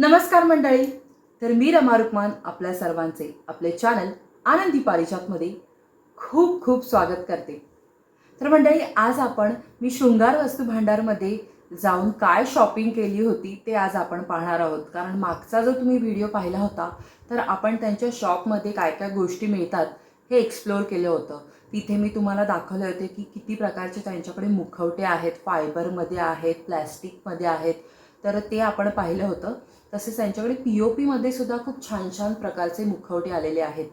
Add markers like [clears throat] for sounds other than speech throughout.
नमस्कार मंडळी. तर मी रमा रुक्मान आपल्या सर्वांचे आपले चॅनल आनंदी पारिजातमध्ये खूप खूप स्वागत करते. तर मंडळी आज आपण मी शृंगार वस्तू भांडारमध्ये जाऊन काय शॉपिंग केली होती ते आज आपण पाहणार आहोत. कारण मागचा जो तुम्ही व्हिडिओ पाहिला होता तर आपण त्यांच्या शॉपमध्ये काय काय गोष्टी मिळतात हे एक्सप्लोअर केलं होतं. तिथे मी तुम्हाला दाखवले होते की किती प्रकारचे त्यांच्याकडे मुखवटे आहेत फायबरमध्ये आहेत प्लॅस्टिकमध्ये आहेत. तर ते आपण पाहिलं होतं. तसेच त्यांच्याकडे पी ओ पीमध्ये सुद्धा खूप छान छान प्रकारचे मुखवटे आलेले आहेत.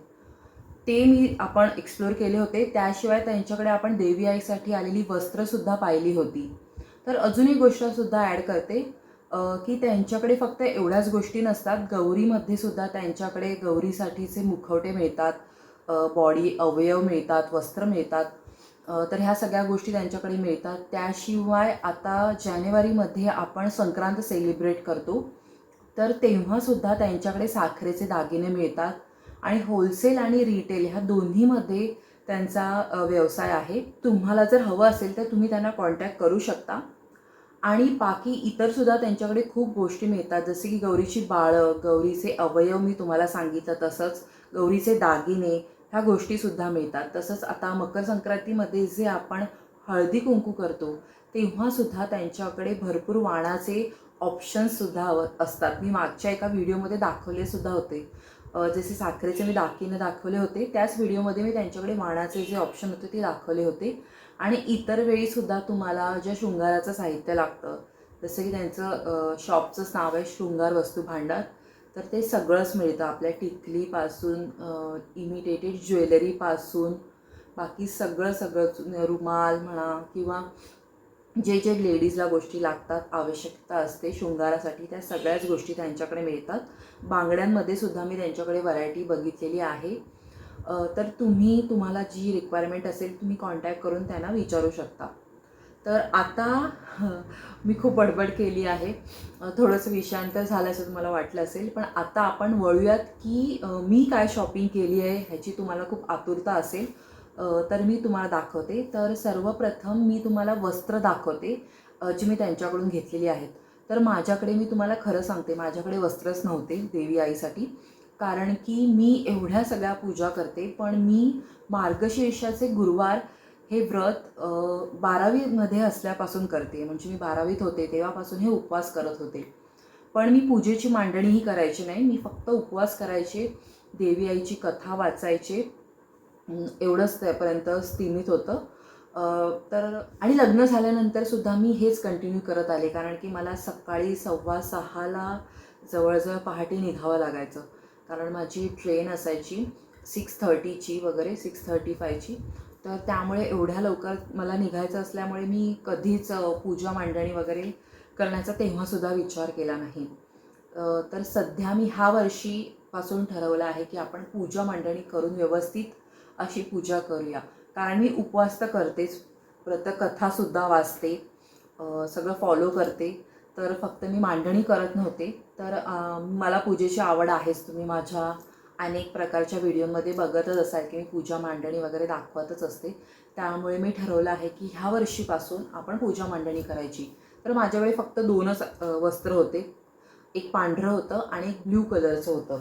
ते मी आपण एक्सप्लोअर केले होते. त्याशिवाय त्यांच्याकडे आपण देवी आईसाठी आलेली वस्त्रसुद्धा पाहिली होती. तर अजून एक गोष्टसुद्धा ॲड करते की त्यांच्याकडे फक्त एवढ्याच गोष्टी नसतात. गौरीमध्ये सुद्धा त्यांच्याकडे गौरीसाठीचे मुखवटे मिळतात बॉडी अवयव मिळतात वस्त्र मिळतात. तर ह्या सगळ्या गोष्टी त्यांच्याकडे मिळतात. त्याशिवाय आता जानेवारीमध्ये आपण संक्रांत सेलिब्रेट करतो. तर तेव्हासुद्धा त्यांच्याकडे साखरेचे दागिने मिळतात. आणि होलसेल आणि रिटेल ह्या दोन्हीमध्ये त्यांचा व्यवसाय आहे. तुम्हाला जर हवं असेल तर तुम्ही त्यांना कॉन्टॅक्ट करू शकता. आणि बाकी इतरसुद्धा त्यांच्याकडे खूप गोष्टी मिळतात. जसे की गौरीची बाळं गौरीचे अवयव मी तुम्हाला सांगितलं तसंच. गौरीचे दागिने ह्या गोष्टीसुद्धा मिळतात. तसंच आता मकर संक्रांतीमध्ये जे आपण हळदी कुंकू करतो तेव्हासुद्धा त्यांच्याकडे भरपूर वाणाचे ऑप्शन्ससुद्धा अव- असतात. मी मागच्या एका व्हिडिओमध्ये दाखवले सुद्धा होते. जसे साखरेचे मी दागिने दाखवले होते त्याच व्हिडिओमध्ये मी त्यांच्याकडे वाणाचे जे ऑप्शन होते ते दाखवले होते. आणि इतर वेळीसुद्धा तुम्हाला ज्या शृंगाराचं साहित्य लागतं जसं की त्यांचं शॉपचंच नाव आहे शृंगार वस्तू भांडार तर ते सगळंच मिळतं. आपल्या टिकलीपासून इमिटेटेड ज्वेलरीपासून बाकी सगळं सगळं रुमाल म्हणा किंवा जे जे लेडीजला गोष्टी लागतात आवश्यकता असते शृंगारासाठी त्या सगळ्याच गोष्टी त्यांच्याकडे मिळतात. बांगड्यांमध्ये सुद्धा मी त्यांच्याकडे व्हरायटी बघितलेली आहे. तर तुम्ही तुम्हाला जी रिक्वायरमेंट असेल तुम्ही कॉन्टॅक्ट करून त्यांना विचारू शकता. तर आता मी खूप बडबड केली आहे. थोडंसं विषयांतर झालं असं तुम्हाला वाटलं असेल पण आता आपण वळूयात की मी काय शॉपिंग केली आहे ह्याची तुम्हाला खूप आतुरता असेल. तर मी तुम्हाला दाखवते. तर सर्वप्रथम मी तुम्हाला वस्त्र दाखवते जी मी त्यांच्याकडून घेतलेली आहेत. तर माझ्याकडे मी तुम्हाला खरं सांगते माझ्याकडे वस्त्रच नव्हते देवी आईसाठी. कारण की मी एवढ्या सगळ्या पूजा करते पण मी मार्गशीर्षाचे गुरुवार हे व्रत बारावीमध्ये असल्यापासून करते. म्हणजे मी बारावीत होते तेव्हापासून हे उपवास करत होते. पण मी पूजेची मांडणीही करायची नाही. मी फक्त उपवास करायचे देवी आईची कथा वाचायचे एवढंच त्यापर्यंत स्थिमित होतं. तर आणि लग्न झाल्यानंतर सुद्धा मी हेच कंटिन्यू करत आले कारण की मला सकाळी सव्वा सहाला जवळजवळ पहाटे निघावं लागायचं. कारण माझी ट्रेन असायची सिक्स थर्टीची वगैरे सिक्स थर्टी फायची तर त्यामुळे एवढ्या लवकर मला निघायचं असल्यामुळे मी कधीच पूजा मांडणी वगैरे करण्याचा तेव्हासुद्धा विचार केला नाही. तर सध्या मी ह्या वर्षीपासून ठरवलं आहे की आपण पूजा मांडणी करून व्यवस्थित अशी पूजा करूया. कारण मी उपवास तर करतेच. व्रतकथासुद्धा वाचते. सगळं फॉलो करते. तर फक्त मी मांडणी करत नव्हते. तर मला पूजेची आवड आहेच. तुम्ही माझ्या अनेक प्रकारच्या व्हिडिओमध्ये बघतच असाल की मी पूजा मांडणी वगैरे दाखवतच असते. त्यामुळे मी ठरवलं आहे की ह्या वर्षीपासून आपण पूजा मांडणी करायची. तर माझ्याकडे फक्त दोनच वस्त्र होते. एक पांढरं होतं आणि एक ब्ल्यू कलरचं होतं.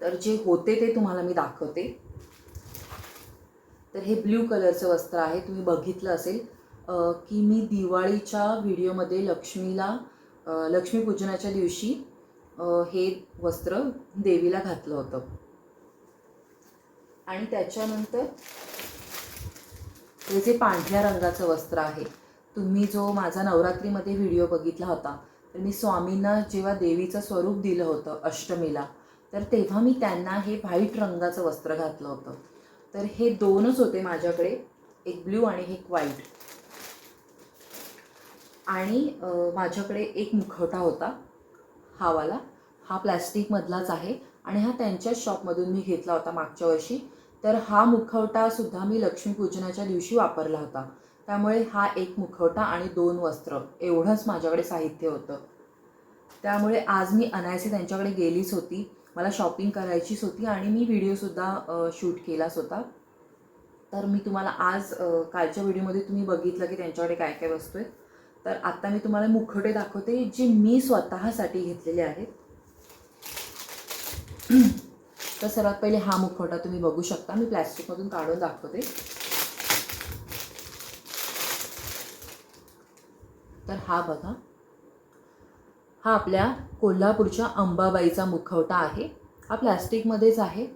तर जे होते ते तुम्हाला मी दाखवते. तर हे ब्ल्यू कलरचं वस्त्र आहे तुम्ही बघितलं असेल. की मी दिवाळीच्या व्हिडिओमध्ये लक्ष्मीला लक्ष्मीपूजनाच्या दिवशी हे वस्त्र देवीला घातलं होतं. आणि त्याच्यानंतर हे जे पांढऱ्या रंगाचं वस्त्र आहे तुम्ही जो माझा नवरात्रीमध्ये व्हिडिओ बघितला होता तर मी स्वामींना जेव्हा देवीचं स्वरूप दिलं होतं अष्टमीला तर तेव्हा मी त्यांना हे व्हाईट रंगाचं वस्त्र घातलं होतं. तर हे दोनच होते माझ्याकडे एक ब्ल्यू आणि एक व्हाईट. आणि माझ्याकडे एक मुखवटा होता हावाला हा प्लॅस्टिकमधलाच आहे आणि हा त्यांच्याच शॉपमधून मी घेतला होता मागच्या वर्षी. तर हा मुखवटासुद्धा मी लक्ष्मीपूजनाच्या दिवशी वापरला होता. त्यामुळे हा एक मुखवटा आणि दोन वस्त्र एवढंच माझ्याकडे साहित्य होतं. त्यामुळे आज मी अनायसे त्यांच्याकडे गेलीच होती. मला शॉपिंग करायचीच होती आणि मी व्हिडिओसुद्धा शूट केलाच होता तर मी तुम्हाला आज कालच्या व्हिडिओमध्ये तुम्ही बघितलं की त्यांच्याकडे काय काय वस्तू आहेत. तर आत्ता मी तुम्हाला मुखवटे दाखवते जे मी स्वतःसाठी घेतलेले आहेत. [clears throat] तर सर्वात पहिले हा मुखवटा तुम्ही बघू शकता. मी प्लॅस्टिकमधून काढून दाखवते. तर हा बघा. हा आपल्या कोल्हापूरच्या अंबाबाईचा मुखवटा आहे. हा प्लॅस्टिकमध्येच आहे.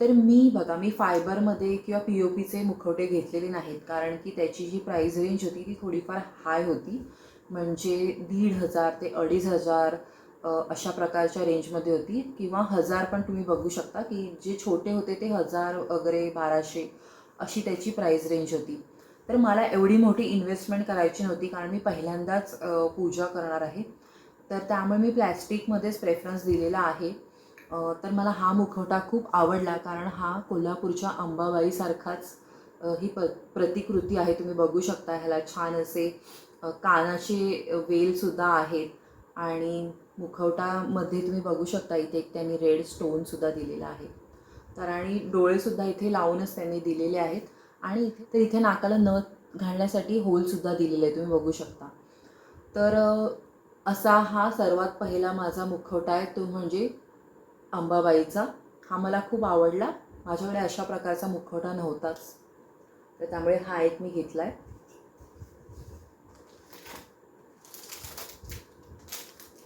तर मी बघा मी फायबरमध्ये किंवा पी ओ पीचे मुखवटे घेतलेले नाहीत. कारण की त्याची जी प्राईज रेंज होती ती थोडीफार हाय होती. म्हणजे दीड हजार ते अडीच हजार अशा प्रकारच्या रेंजमध्ये होती. किंवा हजार पण तुम्ही बघू शकता की जे छोटे होते ते हजार वगैरे बाराशे अशी त्याची प्राईज रेंज होती. तर मला एवढी मोठी इन्व्हेस्टमेंट करायची नव्हती कारण मी पहिल्यांदाच पूजा करणार आहे. तर त्यामुळे मी प्लॅस्टिकमध्येच प्रेफरन्स दिलेला आहे. तर मला हा मुखवटा खूप आवडला कारण हा कोल्हापूरच्या अंबाबाईसारखाच ही प प्रतिकृती आहे. तुम्ही बघू शकता ह्याला छान असे कानाचे वेलसुद्धा आहेत. आणि मुखवटामध्ये तुम्ही बघू शकता इथे एक त्यांनी रेड स्टोनसुद्धा दिलेला आहे. तर आणि डोळेसुद्धा इथे लावूनच त्यांनी दिलेले आहेत. आणि इथे तर इथे नाकाला नथ घालण्यासाठी होलसुद्धा दिलेले आहे. तुम्ही बघू शकता. तर असा हा सर्वात पहिला माझा मुखवटा आहे तो म्हणजे अंबाबाईचा हा मला खूप आवडला. माझ्याकडे अशा प्रकारचा मुखवटा नव्हताच. तर त्यामुळे हा एक मी घेतला आहे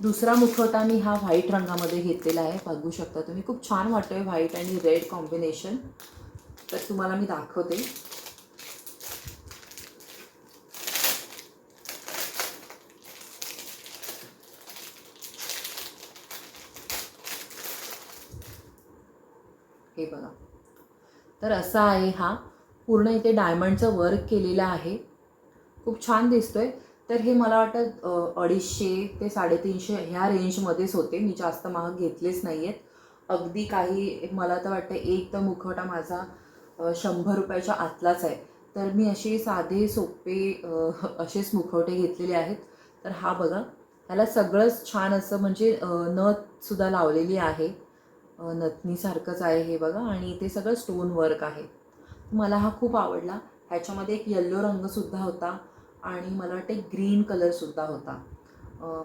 दुसरा मुखवटा मी हा व्हाईट रंगामध्ये घेतलेला आहे. बघू शकता तुम्ही. खूप छान वाटतोय व्हाईट आणि रेड कॉम्बिनेशन. तर तुम्हाला मी दाखवते. हे बघा. तर असा आहे हा. पूर्ण इथे डायमंडचं वर्क केलेलं आहे. खूप छान दिसतोय. तर हे मला वाटतं अडीचशे ते साडेतीनशे ह्या रेंजमध्येच होते. मी जास्त महाग घेतलेच नाही आहेत अगदी काही मला तर वाटतं एक तर मुखवटा माझा शंभर रुपयाच्या आतलाच आहे. तर मी असे साधे सोपे असेच मुखवटे घेतलेले आहेत. तर हा बघा. ह्याला सगळंच छान असं म्हणजे नथसुद्धा लावलेली आहे. नथनीसारखंच आहे हे बघा. आणि ते सगळं स्टोन वर्क आहे. मला हा खूप आवडला. ह्याच्यामध्ये एक येल्लो रंगसुद्धा होता आणि मला वाटते ग्रीन कलरसुद्धा होता.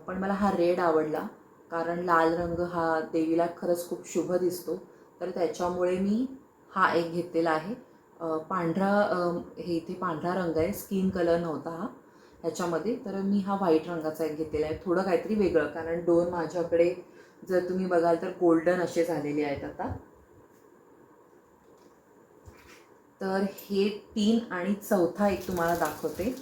पण मला हा रेड आवडला. कारण लाल रंग हा देवीला खरंच खूप शुभ दिसतो. तर त्याच्यामुळे मी हा एक घेतलेला आहे. पांढरा हे इथे पांढरा रंग आहे. स्किन कलर नव्हता हा ह्याच्यामध्ये. तर मी हा व्हाईट रंगाचा एक घेतलेला आहे. थोडं काहीतरी वेगळं. कारण दोन माझ्याकडे जर तुम्ही बघाल तर गोल्डन असे झालेले आहेत आता. तर हे तीन आणि चौथा एक तुम्हाला दाखवते.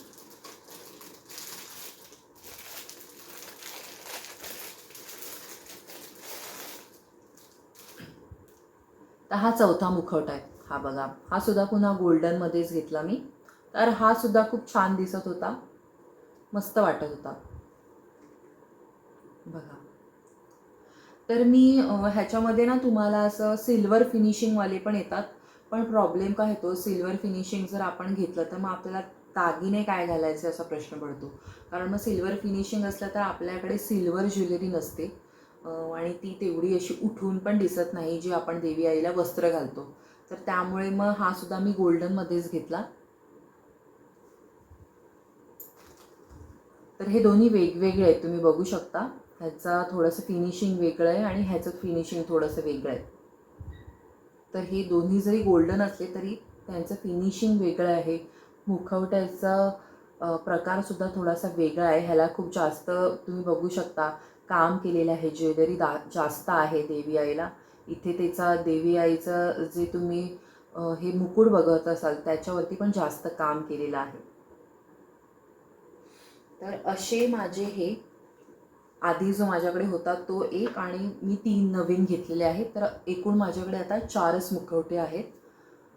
तर हा चौथा मुखवटा आहे हा बघा. हा सुद्धा पुन्हा गोल्डनमध्येच घेतला मी. तर हा सुद्धा खूप छान दिसत होता. मस्त वाटत होता. बघा. तर मी ह्याच्यामध्ये ना तुम्हाला असं सिल्वर फिनिशिंगवाले पण येतात. पण प्रॉब्लेम काय होतो सिल्वर फिनिशिंग जर आपण घेतलं तर मग आपल्याला दागिने काय घालायचे असा प्रश्न पडतो. कारण मग सिल्वर फिनिशिंग असलं तर आपल्याकडे सिल्वर ज्वेलरी नसते. आणि ती तेवढी अशी उठून पण दिसत नाही जी आपण देवी आईला वस्त्र घालतो. तर त्यामुळे मग हा सुद्धा मी गोल्डनमध्येच घेतला. तर हे दोन्ही वेगवेगळे आहेत तुम्ही बघू शकता. ह्याचा थोडंसं फिनिशिंग वेगळं आहे आणि ह्याचं फिनिशिंग थोडंसं वेगळं आहे. तर हे दोन्ही जरी गोल्डन असले तरी त्यांचं फिनिशिंग वेगळं आहे. मुखवट्याचा प्रकारसुद्धा थोडासा वेगळा आहे. ह्याला खूप जास्त तुम्ही बघू शकता. काम केलेलं आहे ज्वेलरी दा जास्त आहे देवी आईला. इथे त्याचा देवी आईचं जे तुम्ही हे मुकुट बघत असाल त्याच्यावरती पण जास्त काम केलेलं आहे. तर असे माझे हे आधी जो माझ्याकडे होता तो एक आणि मी तीन नवीन घेतलेले आहेत. तर एकूण माझ्याकडे आता चारच मुखवटे आहेत.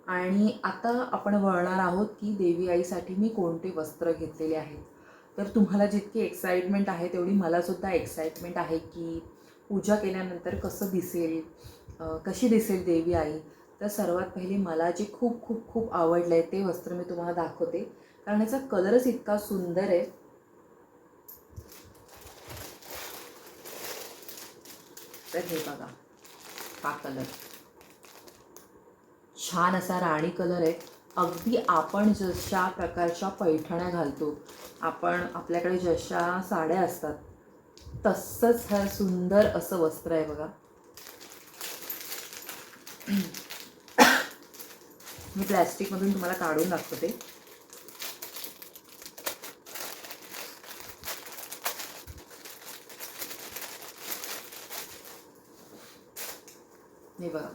आणि आता आपण वळणार आहोत की देवी आईसाठी मी कोणते वस्त्र घेतलेले आहेत. तर तुम्हाला जितकी एक्साइटमेंट आहे तेवढी मलासुद्धा एक्साइटमेंट आहे की पूजा केल्यानंतर कसं दिसेल कशी दिसेल देवी आई. तर सर्वात पहिले मला जे खूप खूप खूप आवडलं आहे ते वस्त्र मी तुम्हाला दाखवते. कारण याचा कलरच इतका सुंदर आहे. तर हे बघा हा कलर छान असा राणी कलर आहे. अगदी आपण जशा प्रकारच्या पैठण्या घालतो आपण आपल्याकडे जशा साड्या असतात तसंच हा सुंदर असं वस्त्र आहे बघा. मी प्लॅस्टिकमधून तुम्हाला काढून दाखवते. हे बघा.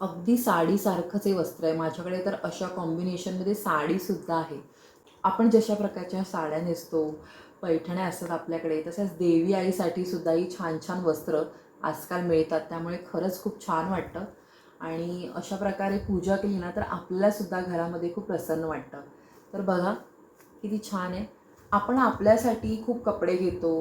अगदी साडीसारखंच हे वस्त्र आहे. माझ्याकडे तर अशा कॉम्बिनेशनमध्ये साडीसुद्धा आहे. आपण जशा प्रकारच्या साड्या नेसतो पैठण्या असतात आपल्याकडे तसेच देवी आईसाठी सुद्धा ही छान छान वस्त्र आजकाल मिळतात. त्यामुळे खरंच खूप छान वाटतं. आणि अशा प्रकारे पूजा केली ना तर आपल्यालासुद्धा घरामध्ये खूप प्रसन्न वाटतं. तर बघा किती छान आहे. आपण आपल्यासाठी खूप कपडे घेतो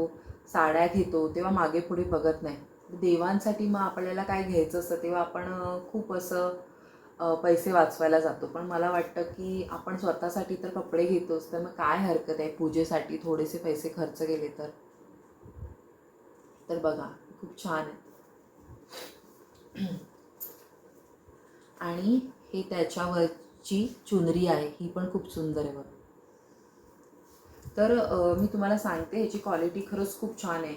साड्या घेतो तेव्हा मागे पुढे बघत नाही. देवांसाठी मग आपल्याला काय घ्यायचं असतं तेव्हा आपण खूप असं पैसे वाचवायला जातो. पण मला वाटतं की आपण स्वतःसाठी तर कपडे घेतोच तर मग काय हरकत आहे पूजेसाठी थोडेसे पैसे खर्च केले तर? तर बघा खूप छान आहे. आणि हे त्याच्यावरची चुनरी आहे ही पण खूप सुंदर आहे बघ. तर मी तुम्हाला सांगते ह्याची क्वालिटी खरंच खूप छान आहे.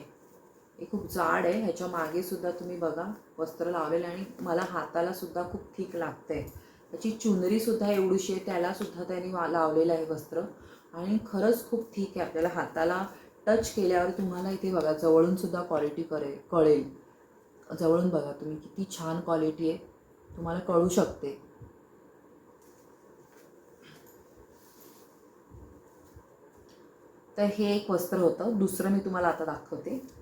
हे खूप जाड आहे ह्याच्या मागे सुद्धा तुम्ही बघा वस्त्र लावलेलं आणि मला हाताला सुद्धा खूप ठीक आहे त्याची चुनरीसुद्धा एवढीशी आहे त्यालासुद्धा त्यांनी वा- लावलेलं आहे वस्त्र. आणि खरंच खूप ठीक आहे आपल्याला हाताला टच केल्यावर तुम्हाला इथे बघा जवळूनसुद्धा क्वालिटी करेल कळेल. जवळून बघा तुम्ही किती छान क्वालिटी आहे. तुम्हाला कळू शकते. तर हे एक वस्त्र होतं. दुसरं मी तुम्हाला आता दाखवते.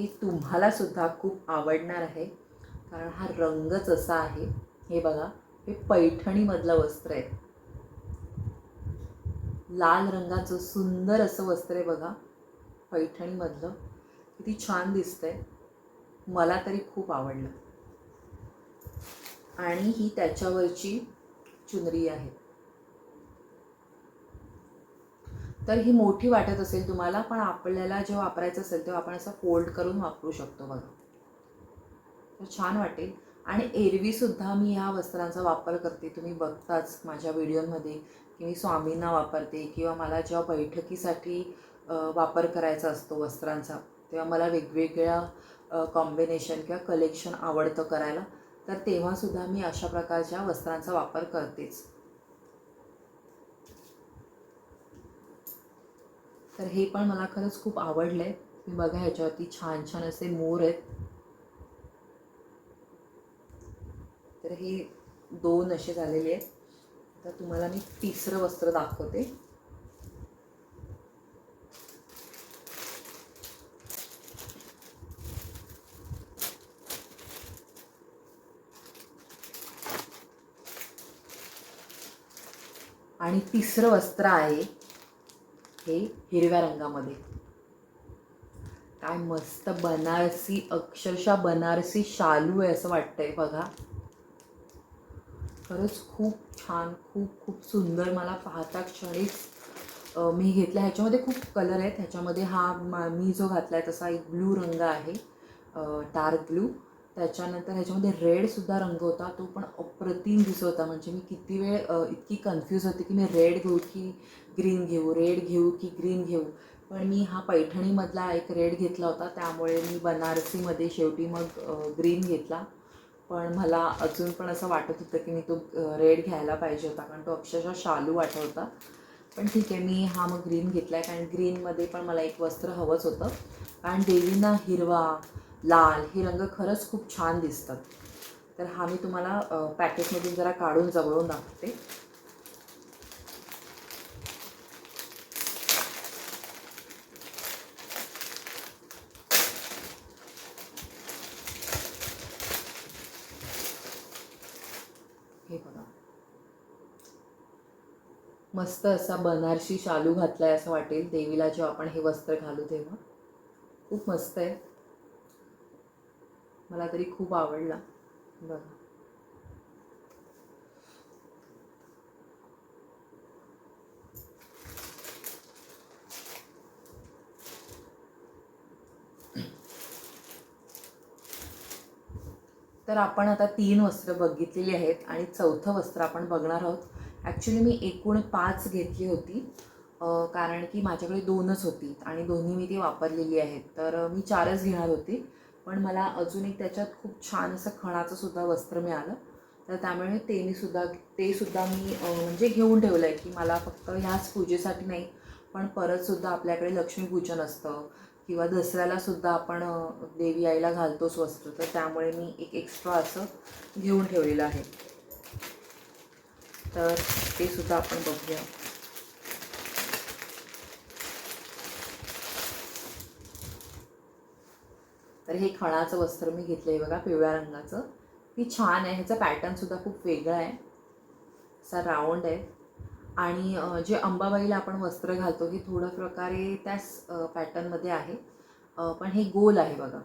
हे तुम्हाला सुद्धा खूप आवडणार आहे. कारण हा रंगच असा आहे. हे बघा हे पैठणीमधलं वस्त्र आहे. लाल रंगाचं सुंदर असं वस्त्र आहे बघा पैठणीमधलं. किती छान दिसतंय. मला तरी खूप आवडलं. आणि ही त्याच्यावरची चुनरी आहे. तर ही मोठी वाटत असेल तुम्हाला पण आपल्याला जेव्हा वापरायचं असेल तेव्हा आपण असं फोल्ड करून वापरू शकतो बघा. तर छान वाटेल. आणि एरवीसुद्धा मी ह्या वस्त्रांचा वापर करते. तुम्ही बघताच माझ्या व्हिडिओमध्ये की मी स्वामींना वापरते किंवा मला जेव्हा बैठकीसाठी वापर करायचा असतो वस्त्रांचा तेव्हा मला वेगवेगळ्या कॉम्बिनेशन किंवा कलेक्शन आवडतं करायला. तर तेव्हासुद्धा मी अशा प्रकारच्या वस्त्रांचा वापर करतेच. तर हे पण मला खरंच खूप आवडलं आहे तुम्ही बघा ह्याच्यावरती छान छान असे मोर आहेत. तर हे दोन असे झालेले आहेत. तर तुम्हाला मी तिसरं वस्त्र दाखवते. आणि तिसरं वस्त्र आहे हे हिरव्या रंगामध्ये. काय मस्त बनारसी अक्षरशः बनारसी शालू आहे असं वाटतंय बघा. खरंच खूप छान खूप खूप सुंदर मला पाहता क्षणीच मी घेतला ह्याच्यामध्ये खूप कलर आहेत. ह्याच्यामध्ये हा मी जो घातला आहे तसा एक ब्लू रंग आहे. डार्क ब्लू त्याच्यानंतर ह्याच्यामध्ये रेडसुद्धा रंग होता. तो पण अप्रतिम दिसत होता. म्हणजे मी किती वेळ इतकी कन्फ्यूज होते की मी रेड घेऊ की ग्रीन घेऊ रेड घेऊ की ग्रीन घेऊ. पण मी हा पैठणीमधला एक रेड घेतला होता. त्यामुळे मी बनारसीमध्ये शेवटी मग ग्रीन घेतला. पण मला अजून पण असं वाटत होतं की मी तो रेड घ्यायला पाहिजे होता. कारण तो अक्षरशः शालू वाटत होता पण ठीक आहे मी हा मग ग्रीन घेतला आहे कारण ग्रीनमध्ये पण मला एक वस्त्र हवंच होतं. कारण देवींना हिरवा लाल हे रंग खरंच खूप छान दिसतात. तर हा मी तुम्हाला पॅकेटमधून जरा काढून जवळून दाखवते. हे बघा. मस्त असा बनारसी शालू घातलाय असं वाटेल. देवीला जेव्हा आपण हे वस्त्र घालू तेव्हा. खूप मस्त आहे. मला तरी खूप आवडला. बघा तर आपण आता तीन वस्त्र बघितलेली आहेत आणि चौथं वस्त्र आपण बघणार आहोत. ॲक्च्युली मी एकूण पाच घेतली होती कारण की माझ्याकडे दोनच होती आणि दोन्ही मी ती वापरलेली आहेत. तर मी चारच घेणार होती. पण मला अजून एक त्याच्यात खूप छान असं खणाचं सुद्धा वस्त्र मिळालं. तर त्यामुळे ते मी सुद्धा ते सुद्धा मी म्हणजे घेऊन ठेवलं आहे की मला फक्त ह्याच पूजेसाठी नाही पण परतसुद्धा आपल्याकडे लक्ष्मीपूजन असतं किंवा दसऱ्याला सुद्धा आपण देवी आईला घालतोच वस्त्र. तर त्यामुळे मी एक एक्स्ट्रा असं घेऊन ठेवलेलं आहे. तर ते सुद्धा आपण बघूया. तर हे खणाचं वस्त्र मी घेतलं आहे बघा पिवळ्या रंगाचं. ही छान आहे ह्याचा पॅटर्नसुद्धा खूप वेगळा आहे. असा राऊंड आहे. आणि जे अंबाबाईला आपण वस्त्र घालतो हे थोडं प्रकारे त्याच पॅटर्नमध्ये आहे. पण हे गोल आहे बघा.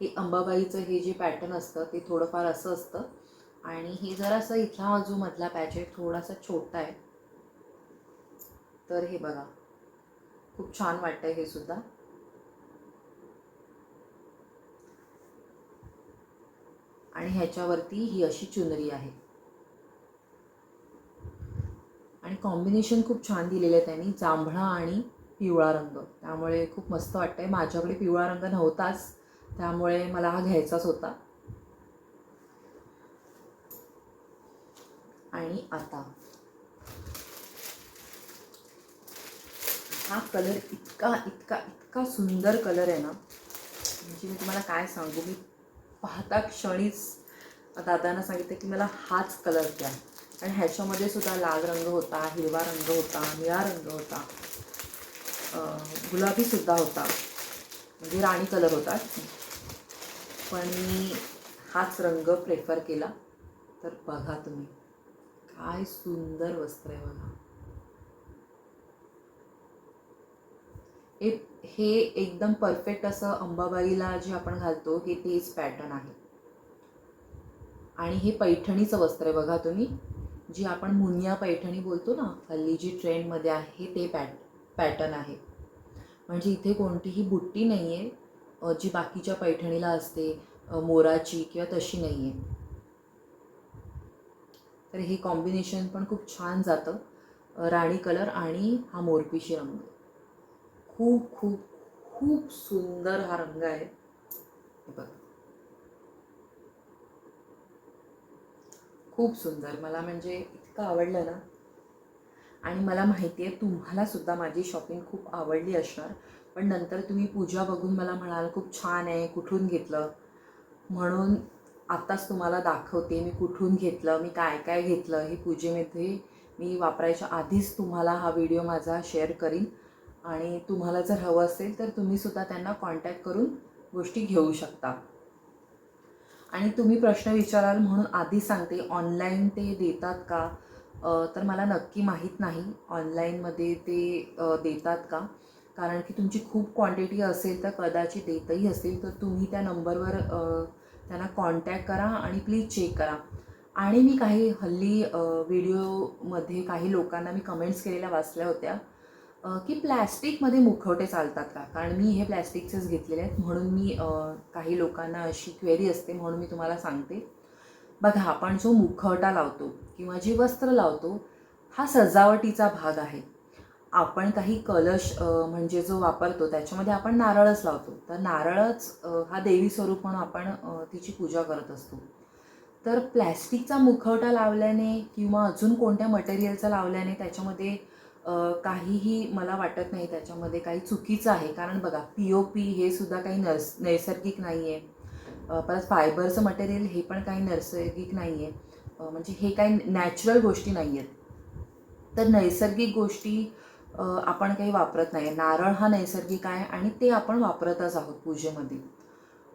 हे अंबाबाईचं हे जे पॅटर्न असतं ते थोडंफार असं असतं. आणि हे जरासं इथला जो मधला पॅच आहे थोडासा छोटा आहे. तर हे बघा. खूप छान वाटतंय हे सुद्धा. आणि ह्याच्यावरती ही अशी चुनरी आहे. आणि कॉम्बिनेशन खूप छान दिलेलं आहे त्यांनी जांभळा आणि पिवळा रंग. त्यामुळे खूप मस्त वाटतंय. माझ्याकडे पिवळा रंग नव्हताच त्यामुळे मला हा घ्यायचाच होता. आणि आता. हा कलर इतका इतका इतका सुंदर कलर आहे ना. म्हणजे मी तुम्हाला काय सांगू मी पाहता क्षणीच दादांना सांगितलं की मला हाच कलर द्या. आणि ह्याच्यामध्ये सुद्धा लाल रंग होता हिरवा रंग होता निळा रंग होता. गुलाबीसुद्धा होता. म्हणजे राणी कलर होता. पण मी हाच रंग प्रेफर केला. तर बघा तुम्ही काय सुंदर वस्त्र आहे बघा. हे हे एकदम परफेक्ट असं अंबाबाईला जे आपण घालतो हे तेच पॅटर्न आहे. आणि हे पैठणीचं वस्त्र आहे बघा तुम्ही. जी आपण मुनिया पैठणी बोलतो ना हल्ली जी ट्रेंडमध्ये आहे ते पॅट पॅटर्न आहे. म्हणजे इथे कोणतीही बुट्टी नाही आहे जी बाकीच्या पैठणीला असते मोराची किंवा तशी नाही आहे तर हे कॉम्बिनेशन पण खूप छान जातं. राणी कलर आणि हा मोरपिशी रंग. खूप खूप खूप सुंदर हा रंग आहे. बघ. खूप सुंदर. मला म्हणजे इतकं आवडलं ना. आणि मला माहिती आहे तुम्हाला सुद्धा माझी शॉपिंग खूप आवडली असणार. पण नंतर तुम्ही पूजा बघून मला म्हणाल खूप छान आहे कुठून घेतलं? म्हणून आत्ताच तुम्हाला दाखवते मी कुठून घेतलं मी काय काय घेतलं हे पूजेमध्ये मी वापरायच्या आधीच तुम्हाला हा व्हिडिओ माझा शेअर करीन. आणि तुम्हाला जर हवं असेल तर तुम्हीसुद्धा त्यांना कॉन्टॅक्ट करून गोष्टी घेऊ शकता. आणि तुम्ही प्रश्न विचाराल म्हणून आधी सांगते ऑनलाईन ते देतात का? तर मला नक्की माहीत नाही ऑनलाईनमध्ये ते देतात का? कारण की तुमची खूप क्वांटिटी असेल तर कदाचित देतही असेल तर तुम्ही त्या नंबरवर त्यांना कॉन्टॅक्ट करा आणि प्लीज चेक करा. आणि मी काही हल्ली व्हिडिओमध्ये काही लोकांना मी कमेंट्स केलेल्या वाचल्या होत्या. की प्लॅस्टिकमध्ये मुखवटे चालतात का? कारण मी हे प्लॅस्टिकचेच घेतलेले आहेत म्हणून मी काही लोकांना अशी क्वेरी असते म्हणून मी तुम्हाला सांगते. बघा आपण जो मुखवटा लावतो किंवा जे वस्त्र लावतो हा सजावटीचा भाग आहे. आपण काही कलश म्हणजे जो वापरतो त्याच्यामध्ये आपण नारळच लावतो. तर नारळच हा देवी स्वरूप म्हणून आपण तिची पूजा करत असतो. तर प्लॅस्टिकचा मुखवटा लावल्याने किंवा अजून कोणत्या मटेरियलचा लावल्याने त्याच्यामध्ये काहीही मला वाटत नाही त्याच्यामध्ये काही चुकीचं आहे. कारण बघा पी ओ पी हे सुद्धा काही नर्स नैसर्गिक नाही आहे परत फायबरचं मटेरियल हे पण काही नैसर्गिक नाही आहे म्हणजे हे काही नॅचरल गोष्टी नाही आहेत तर नैसर्गिक गोष्टी आपण काही वापरत नाही. नारळ हा नैसर्गिक आहे आणि ते आपण वापरतच आहोत पूजेमध्ये.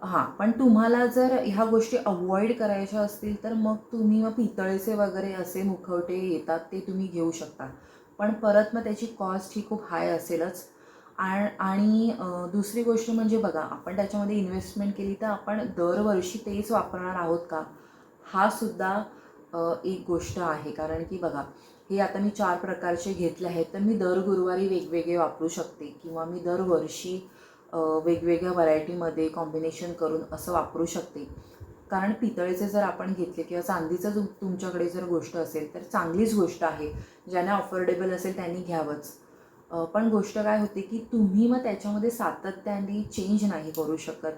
हां पण तुम्हाला जर ह्या गोष्टी अवॉइड करायच्या असतील तर मग तुम्ही मग पितळेचे वगैरे असे मुखवटे येतात ते तुम्ही घेऊ शकता. पण परत मग त्याची कॉस्ट ही खूप हाय असेलच. आणि दुसरी गोष्ट म्हणजे बघा आपण त्याच्यामध्ये इन्व्हेस्टमेंट केली तर आपण दरवर्षी तेच वापरणार आहोत का? हा सुद्धा एक गोष्ट आहे. कारण की बघा हे आता मी चार प्रकारचे घेतले आहेत तर मी दर गुरुवारी वेगवेगळे वापरू शकते. किंवा मी दरवर्षी वेगवेगळ्या व्हरायटीमध्ये कॉम्बिनेशन करून असं वापरू शकते. कारण पितळेचे जर आपण घेतले किंवा चांदीचं जर तुमच्याकडे जर गोष्ट असेल तर चांगलीच गोष्ट आहे. ज्यांना अफोर्डेबल असेल त्यांनी घ्यावंच. पण गोष्ट काय होते की तुम्ही मग त्याच्यामध्ये सातत्याने चेंज नाही करू शकत.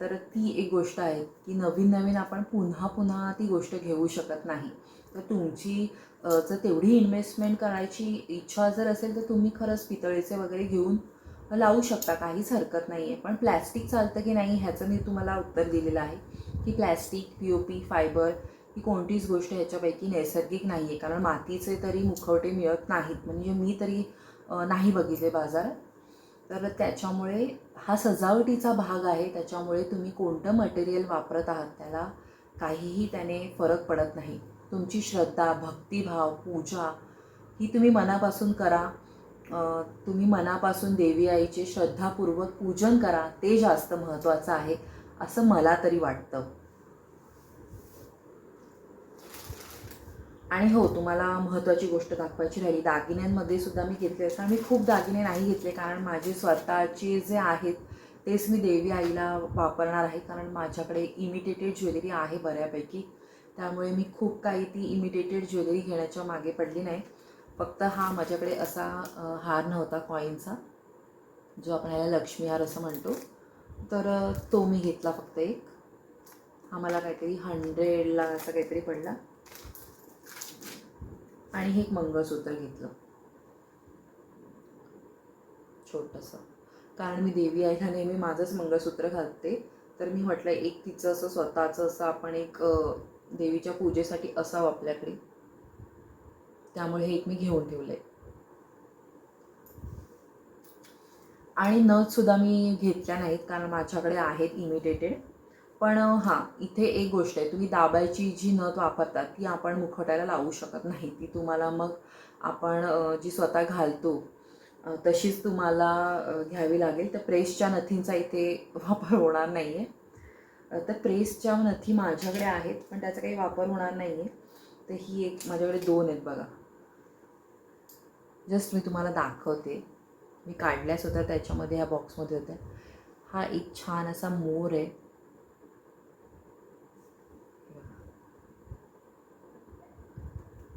तर ती एक गोष्ट आहे की नवीन नवीन आपण पुन्हा पुन्हा ती गोष्ट घेऊ शकत नाही. तर तुमची जर तेवढी इन्व्हेस्टमेंट करायची इच्छा जर असेल तर तुम्ही खरंच पितळेचे वगैरे घेऊन लावू शकता काहीच हरकत नाही आहे पण प्लॅस्टिक चालतं की नाही ह्याचं मी तुम्हाला उत्तर दिलेलं आहे की plastic P O P fibre ही कोणतीच गोष्ट ह्याच्यापैकी नैसर्गिक नाही आहे कारण मातीचे तरी मुखवटे मिळत नाहीत. म्हणजे मी तरी नाही बघितले बाजारात. तर त्याच्यामुळे हा सजावटीचा भाग आहे. त्याच्यामुळे तुम्ही कोणतं मटेरियल वापरत आहात त्याला काहीही त्याने फरक पडत नाही. तुमची श्रद्धा भक्तिभाव पूजा ही तुम्ही मनापासून करा. तुम्ही मनापासून देवी आईचे श्रद्धापूर्वक पूजन करा ते जास्त महत्त्वाचं आहे असं मला तरी वाटतं. आणि हो तुम्हाला महत्त्वाची गोष्ट दाखवायची राहिली. दागिन्यांमध्ये सुद्धा मी घेतले असं मी खूप दागिने नाही घेतले कारण माझे स्वतःचे जे आहेत तेच मी देवी आईला वापरणार आहे कारण माझ्याकडे इमिटेटेड ज्वेलरी आहे बऱ्यापैकी. त्यामुळे मी खूप काही ती इमिटेटेड ज्वेलरी घेण्याच्या मागे पडली नाही. फक्त हा माझ्याकडे असा हार नव्हता कॉईनचा जो आपण याला लक्ष्मी हार असं म्हणतो. तर तो मी घेतला फक्त एक. हा मला काहीतरी हंड्रेडला असा काहीतरी पडला. आणि हे एक मंगळसूत्र घेतलं. छोटंसं. कारण मी देवी आईला नेहमी माझंच मंगळसूत्र घालते. तर मी म्हटलं एक तिचं असं स्वतःचं असं आपण एक देवीच्या पूजेसाठी असावं आपल्याकडे. त्यामुळे हे एक मी घेऊन ठेवलं आहे आणि नथसुद्धा मी घेतल्या नाहीत कारण माझ्याकडे आहेत इमिटेटेड पण हां इथे एक गोष्ट आहे तुम्ही दाबायची जी नथ वापरतात ती आपण मुखवट्याला लावू शकत नाही. ती तुम्हाला मग आपण जी स्वतः घालतो तशीच तुम्हाला घ्यावी लागेल. तर प्रेसच्या नथींचा इथे वापर होणार नाही आहे तर प्रेसच्या नथी माझ्याकडे आहेत पण त्याचा काही वापर होणार नाही आहे तर ही एक माझ्याकडे दोन आहेत बघा. जस्ट मी तुम्हाला दाखवते. मी काढल्याच होत्या त्याच्यामध्ये ह्या बॉक्समध्ये होत्या. हा एक छान असा मोर आहे.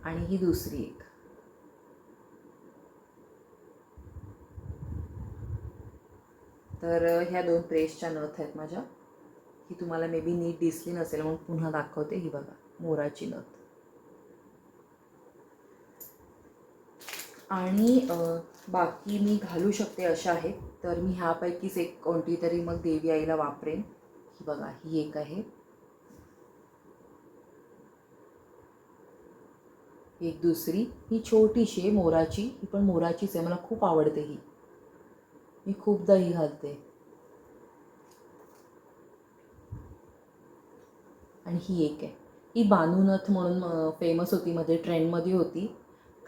आणि ही दुसरी एक. तर ह्या दोन प्रेसच्या नथ आहेत माझ्या. ही तुम्हाला मे बी नीट दिसली नसेल म्हणून पुन्हा दाखवते. ही बघा मोराची नथ. आणि बाकी मी घालू शकते अशा आहेत. तर मी ह्यापैकीच एक कोणती तरी मग देवी आईला वापरेन. ही बघा ही एक आहे. एक दुसरी. ही छोटीशी आहे मोराची. ही पण मोराचीच आहे. मला खूप आवडते ही. मी खूपदा ही घालते. आणि ही एक आहे. ही बानूनथ म्हणून फेमस होती मध्ये ट्रेंडमध्ये होती.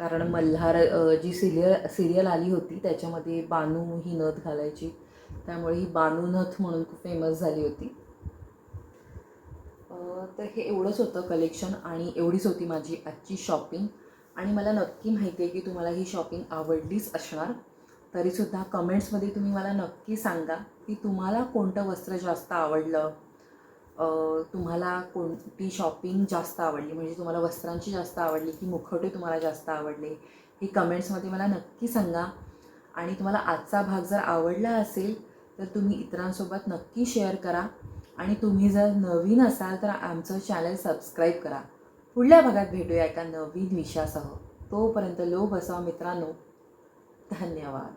कारण मल्हार जी सिरियल सिरियल आली होती त्याच्यामध्ये बानू ही नथ घालायची. त्यामुळे ही बानू नथ म्हणून खूप फेमस झाली होती. तर हे एवढंच होतं कलेक्शन आणि एवढीच होती माझी आजची शॉपिंग आणि मला नक्की माहिती आहे की तुम्हाला ही शॉपिंग आवडलीच असणार. तरीसुद्धा कमेंट्समध्ये तुम्ही मला नक्की सांगा की तुम्हाला कोणतं वस्त्र जास्त आवडलं? तुम्हाला कोणती शॉपिंग जास्त आवडली? म्हणजे तुम्हाला वस्त्रांची जास्त आवडली की मुखवटे तुम्हाला जास्त आवडले? हे कमेंट्समध्ये मला नक्की सांगा. आणि तुम्हाला आजचा भाग जर आवडला असेल तर तुम्ही इतरांसोबत नक्की शेअर करा. आणि तुम्ही जर नवीन असाल तर आमचं चॅनल सबस्क्राईब करा. पुढल्या भागात भेटूया एका नवीन विषयासह तोपर्यंत लोभ असावा मित्रांनो. धन्यवाद.